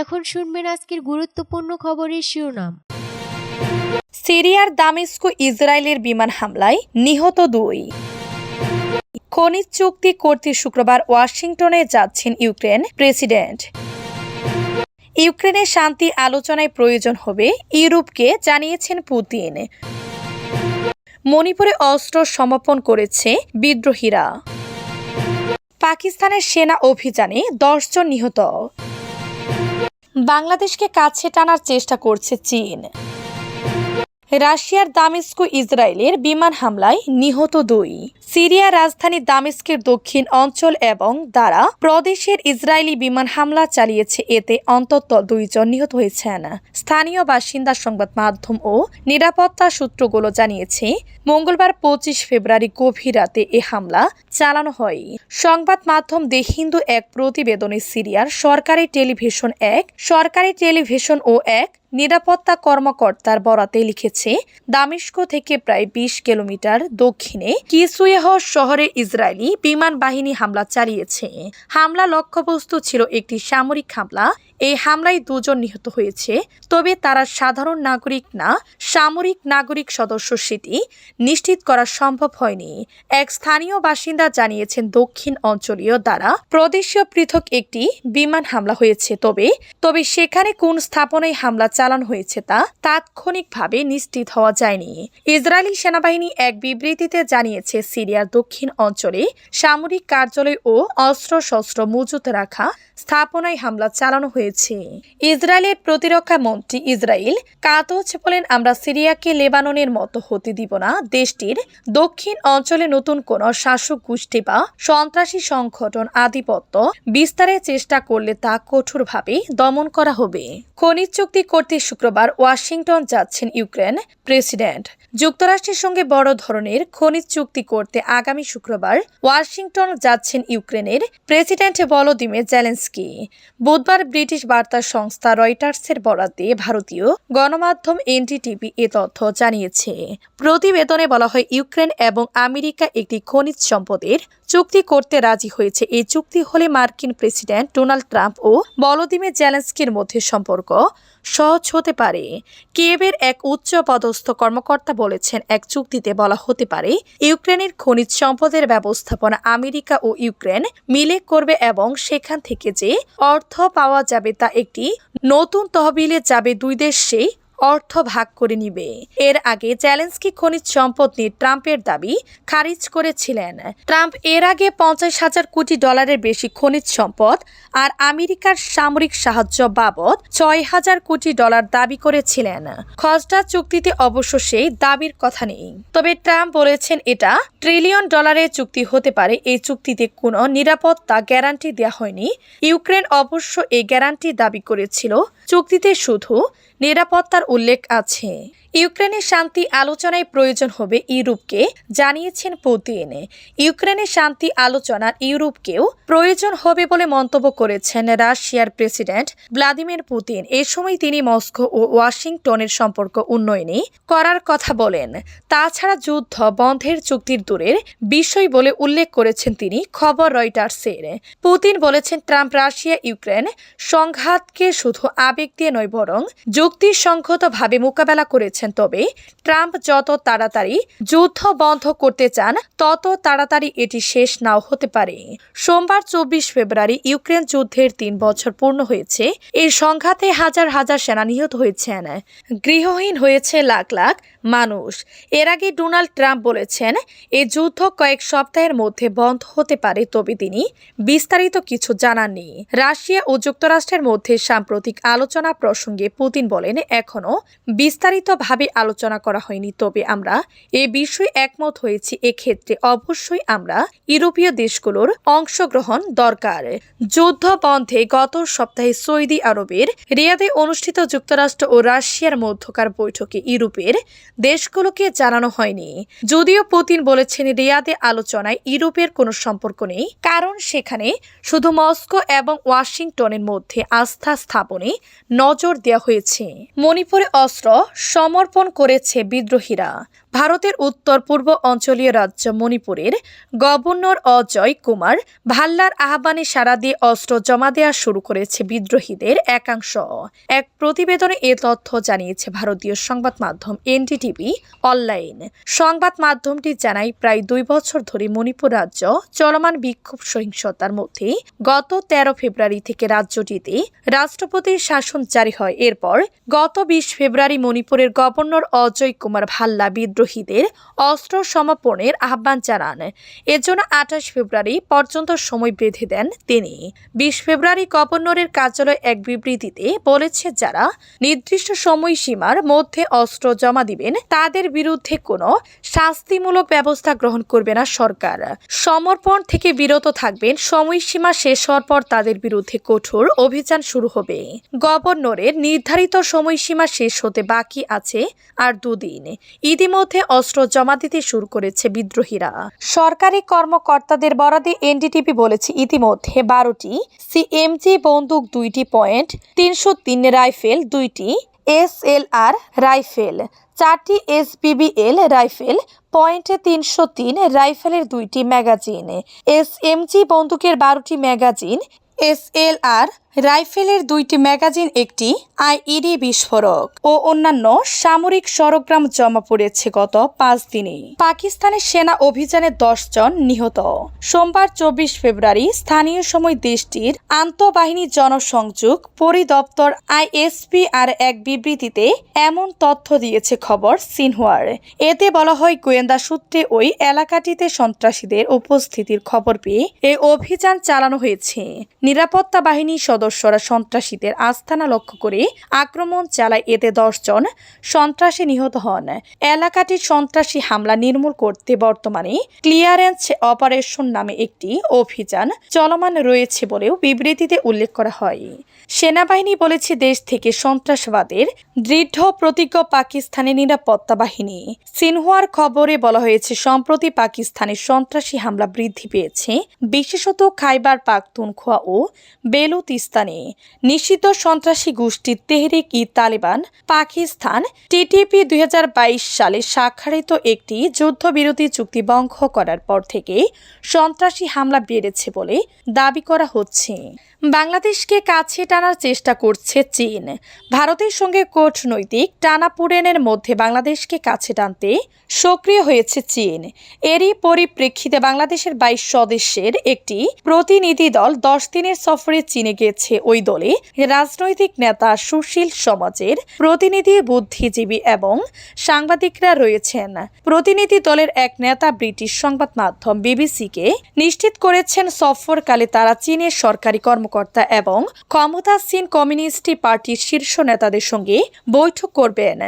এখন শুনবেন আজকের গুরুত্বপূর্ণ খবরের শিরোনাম। সিরিয়ার দামেস্কো ইসরায়েলের বিমান হামলায় নিহত দুই। খনিজ চুক্তি করতে শুক্রবার ওয়াশিংটনে যাচ্ছেন ইউক্রেন প্রেসিডেন্ট। ইউক্রেনের শান্তি আলোচনায় প্রয়োজন হবে ইউরোপকে, জানিয়েছেন পুতিন। মণিপুরে অস্ত্র সমাপন করেছে বিদ্রোহীরা। পাকিস্তানের সেনা অভিযানে দশজন নিহত। বাংলাদেশকে কাছে টানার চেষ্টা করছে চীন। রাশিয়ার দামিস্কু ইসরায়েলের বিমান হামলায় নিহত দুই। সিরিয়া রাজধানী দামেস্কের দক্ষিণ অঞ্চল এবং দ্বারা প্রদেশের ইসরায়েলি বিমান হামলা চালিয়েছে। এতে অন্তত দুইজন নিহত হয়েছেন। স্থানীয় বাসিন্দা সংবাদ মাধ্যম ও নিরাপত্তা সূত্রগুলো জানিয়েছে, মঙ্গলবার পঁচিশ ফেব্রুয়ারি গভীর রাতে এ হামলা চালানো হয়। সংবাদ মাধ্যম দে হিন্দু এক প্রতিবেদনে সিরিয়ার সরকারি টেলিভিশন এক, সরকারি টেলিভিশন ও এক নিরাপত্তা কর্মকর্তার বরাতে লিখেছে, দামিস্ক থেকে প্রায় বিশ কিলোমিটার দক্ষিণে কিসুয়েহ শহরে ইসরায়েলি বিমান বাহিনী হামলা চালিয়েছে। হামলা লক্ষ্যবস্তু ছিল একটি সামরিক হামলা এই হামলায় দুজন নিহত হয়েছে। তবে তারা সাধারণ নাগরিক না, সামরিক নাগরিক সদস্য সেটি নিশ্চিত করা সম্ভব হয়নি। এক স্থানীয় বাসিন্দা জানিয়েছেন, দক্ষিণ অঞ্চলীয় দ্বারা প্রদেশীয় পৃথক একটি বিমান হামলা হয়েছে। তবে তবে সেখানে কোন স্থাপনায় হামলা চালানো হয়েছে তা তাৎক্ষণিকভাবে নিশ্চিত হওয়া যায়নি। ইসরায়েলি সেনাবাহিনী এক বিবৃতিতে জানিয়েছে, সিরিয়ার দক্ষিণ অঞ্চলে সামরিক কার্যালয় ও অস্ত্রশস্ত্র মজুত রাখা স্থাপনায় হামলা চালানো হয়েছে। ইসরায়েলের প্রতিরক্ষা মন্ত্রী ইসরায়েল কাতোচ বলেন, আমরা সিরিয়াকে লেবাননের মতো হতে দিব না। দেশটির দক্ষিণ অঞ্চলে নতুন কোন শাসক গোষ্ঠী বা সন্ত্রাসী সংগঠন আধিপত্য বিস্তারের চেষ্টা করলে তা কঠোরভাবে দমন করা হবে। খনিজ চুক্তি করতে শুক্রবার ওয়াশিংটন যাচ্ছেন ইউক্রেন প্রেসিডেন্ট। যুক্তরাষ্ট্রের সঙ্গে বড় ধরনের খনিজ চুক্তি করতে আগামী শুক্রবার ওয়াশিংটন যাচ্ছেন ইউক্রেনের প্রেসিডেন্ট ভলোদিমির জেলেন্সকি। বুধবার ব্রিটিশ বার্তা সংস্থা রয়টার্সের দিয়ে ভারতীয় গণমাধ্যম এনডিটিভি এ তথ্য জানিয়েছে। প্রতিবেদনে বলা হয়, ইউক্রেন এবং আমেরিকা একটি খনিজ সম্পদের চুক্তি করতে রাজি হয়েছে। এই চুক্তি হলে মার্কিন প্রেসিডেন্ট ডোনাল্ড ট্রাম্প ও ভলোদিমির জেলেন্সকির মধ্যে সম্পর্ক সহজ হতে পারে। কিয়েভের এক উচ্চ পদস্থ কর্মকর্তা বলেছেন, এক চুক্তিতে বলা হতে পারে, ইউক্রেনের খনিজ সম্পদের ব্যবস্থাপনা আমেরিকা ও ইউক্রেন মিলে করবে এবং সেখান থেকে যে অর্থ পাওয়া যাবে তা একটি নতুন তহবিলে যাবে দুই দেশেই অর্থ ভাগ করে নিবে। এর আগে চ্যালেঞ্জকি খনিজ সম্পদ নিয়ে ট্রাম্পের দাবি খারিজ করেছিলেন। ট্রাম্প এর আগে পঞ্চাশ হাজার কোটি ডলারের বেশি খনিজ সম্পদ আর আমেরিকার সামরিক সাহায্য বাবদ ছয় হাজার কোটি ডলার দাবি করেছিলেন। খসড়া চুক্তিতে অবশ্য সেই দাবির কথা নেই। তবে ট্রাম্প বলেছেন এটা ট্রিলিয়ন ডলারের চুক্তি হতে পারে। এই চুক্তিতে কোনো নিরাপত্তা গ্যারান্টি দেওয়া হয়নি। ইউক্রেন অবশ্য এই গ্যারান্টি দাবি করেছিল চুক্তিতে শুধু নিরাপত্তার উল্লেখ আছে। ইউক্রেনের শান্তি আলোচনায় প্রয়োজন হবে ইউরোপকে, জানিয়েছেন পুতিন। ইউক্রেনের শান্তি আলোচনার ইউরোপকেও প্রয়োজন হবে বলে মন্তব্য করেছেন রাশিয়ার প্রেসিডেন্ট ভ্লাদিমির পুতিন। এ সময় তিনি মস্কো ও ওয়াশিংটনের সম্পর্ক উন্নয়নে করার কথা বলেন। তাছাড়া যুদ্ধ বন্ধের চুক্তির দূরের বিষয় বলে উল্লেখ করেছেন তিনি খবর রয়টার্সের। পুতিন বলেছেন, ট্রাম্প রাশিয়া ইউক্রেন সংঘাতকে শুধু আবেগ দিয়ে নয়, বরং যুক্তিসঙ্গতভাবে মোকাবেলা করেছেন। তবে ট্রাম্প যত তাড়াতাড়ি যুদ্ধ বন্ধ করতে চান, তত তাড়াতাড়ি এটি শেষ নাও হতে পারে। সোমবার চব্বিশ ফেব্রুয়ারি ইউক্রেন যুদ্ধের তিন বছর পূর্ণ হয়েছে। এই সংঘাতে হাজার হাজার সেনা নিহত হয়েছেন। গৃহহীন হয়েছে লাখ লাখ মানুষ। এর আগে ডোনাল্ড ট্রাম্প বলেছেন এই যুদ্ধ কয়েক সপ্তাহের মধ্যে বন্ধ হতে পারে তবে তিনি বিস্তারিত কিছু জানাননি রাশিয়া ও যুক্তরাষ্ট্রের মধ্যে সাম্প্রতিক আলোচনা প্রসঙ্গে পুতিন বলেন এখনও বিস্তারিতভাবে আলোচনা করা হয়নি, তবে আমরা এ বিষয়ে একমত হয়েছি। এক্ষেত্রে অবশ্যই আমরা ইউরোপীয় দেশগুলোর অংশগ্রহণ দরকার। যুদ্ধ বন্ধে গত সপ্তাহে সৌদি আরবের রিয়াদে অনুষ্ঠিত যুক্তরাষ্ট্র ও রাশিয়ার মধ্যকার বৈঠকে ইউরোপের দেশগুলোকে জানানো হয়নি। যদিও পুতিন বলেছেন রিয়াদে আলোচনায় ইউরোপের কোনো সম্পর্ক নেই, কারণ সেখানে শুধু মস্কো এবং ওয়াশিংটনের মধ্যে আস্থা স্থাপনে নজর দেওয়া হয়েছে। মণিপুরে অস্ত্র সমর্পণ করেছে বিদ্রোহীরা। ভারতের উত্তর পূর্ব অঞ্চলীয় রাজ্য মণিপুরের গভর্নর অজয় কুমার ভাল্লার আহ্বানে সাড়া দিয়ে অস্ত্র জমা দেওয়া শুরু করেছে বিদ্রোহীদের একাংশ। এক প্রতিবেদনে এ তথ্য জানিয়েছে ভারতীয় সংবাদ মাধ্যম এনডিটিভি অনলাইন। সংবাদ মাধ্যমটি জানায়, প্রায় দুই বছর ধরে মণিপুর রাজ্য চলমান বিক্ষোভ সহিংসতার মধ্যে গত তেরো ফেব্রুয়ারি থেকে রাজ্যটিতে রাষ্ট্রপতির শাসন জারি হয়। এরপর গত বিশ ফেব্রুয়ারি মণিপুরের গভর্নর অজয় কুমার ভাল্লা বিদ্রোহীদের অস্ত্র সমাপনের আহ্বান জানান। এজন্য আঠাশ ফেব্রুয়ারি পর্যন্ত সময় বেঁধে দেন তিনি। বিশ ফেব্রুয়ারি গভর্নরের কার্যালয় এক বিবৃতিতে বলেছে যারা নির্দিষ্ট সময়সীমার মধ্যে অস্ত্র জমা দিবেন, তাদের বিরুদ্ধে কোনো শাস্তিমূলক ব্যবস্থা গ্রহণ করবে না সরকার। সমর্পণ থেকে বিরত থাকবেন, সময়সীমা শেষ হওয়ার পর তাদের বিরুদ্ধে কঠোর অভিযান শুরু হবে। গভর্নরের নির্ধারিত সময়সীমা শেষ হতে বাকি আছে আর দুদিন। ইতিমধ্যে অস্ত্র জমা দিতে শুরু করেছে বিদ্রোহীরা। সরকারি কর্মকর্তাদের বরাদে এনডিটিভি বলেছে ইতিমধ্যে বারোটি, সিএমজি বন্দুক দুইটি পয়েন্ট, তিনশো তিন রাইফেল দুইটি, এসএলআর রাইফেল, চারটি এসবিবিএল রাইফেল, পয়েন্টে তিনশো তিন রাইফেলের দুইটি ম্যাগাজিন এস এসএমজি বন্দুকের বারোটি ম্যাগাজিন, এসএলআর রাইফেলের দুইটি ম্যাগাজিন একটি আইইডি বিস্ফোরক ও অন্যান্য সামরিক সরগ্রাম জমা পড়েছে গত পাঁচ দিনে। পাকিস্তানের সেনা অভিযানে দশ জন নিহত। সোমবার চব্বিশ ফেব্রুয়ারি স্থানীয় সময় দেশটির আন্তঃবাহিনী জনসংযোগ পরিদপ্তর আইএসপি আর এক বিবৃতিতে এমন তথ্য দিয়েছে খবর সিনহুয়ার। এতে বলা হয়, গোয়েন্দা সূত্রে ওই এলাকাটিতে সন্ত্রাসীদের উপস্থিতির খবর পেয়ে এই অভিযান চালানো হয়েছে। নিরাপত্তা বাহিনী সদস্যরা সন্ত্রাসীদের আস্থানা লক্ষ্য করে আক্রমণ চালায় এতে দশজন সন্ত্রাসী নিহত হন। এলাকাটির সন্ত্রাসী হামলা নির্মূল করতে বর্তমানে ক্লিয়ারেন্স অপারেশন নামে একটি অভিযান চলমান রয়েছে বলেও বিবৃতিতে উল্লেখ করা হয়। সেনাবাহিনী বলেছে, দেশ থেকে সন্ত্রাসবাদের দৃঢ় প্রতিজ্ঞ পাকিস্তানি নিরাপত্তা বাহিনী। সিনহুয়ার খবরে বলা হয়েছে, সম্প্রতি পাকিস্তানের সন্ত্রাসী হামলা বৃদ্ধি পেয়েছে। বিশেষত খাইবার, পাখতুনখোয়া ও বেলুতিস্তানে নিষিদ্ধ সন্ত্রাসী গোষ্ঠী তেহরিক ই তালিবান পাকিস্তান টিটিপি দুই হাজার বাইশ সালে স্বাক্ষরিত একটি যুদ্ধবিরতি চুক্তি ভঙ্গ করার পর থেকে সন্ত্রাসী হামলা বেড়েছে বলে দাবি করা হচ্ছে। বাংলাদেশকে কাছে টানার চেষ্টা করছে চীন। ভারতের সঙ্গে কূটনৈতিক টানাপোড়েনের মধ্যে বাংলাদেশকে কাছে টানতে সক্রিয় হয়েছে চীন। এরই পরিপ্রেক্ষিতে বাংলাদেশের বাইশ সদস্যের একটি প্রতিনিধি দল দশ দিনের সফরে চীনে গেছে। ওই দলে রাজনৈতিক নেতা সুশীল সমাজের প্রতিনিধি, বুদ্ধিজীবী এবং সাংবাদিকরা রয়েছেন। প্রতিনিধি দলের এক নেতা ব্রিটিশ সংবাদ মাধ্যম বিবিসিকে নিশ্চিত করেছেন, সফরকালে তারা চীনের সরকারি কর্মকর্তা এবং ক্ষমতাসীন কমিউনিস্ট পার্টির শীর্ষ নেতাদের সঙ্গে বৈঠক করবেন।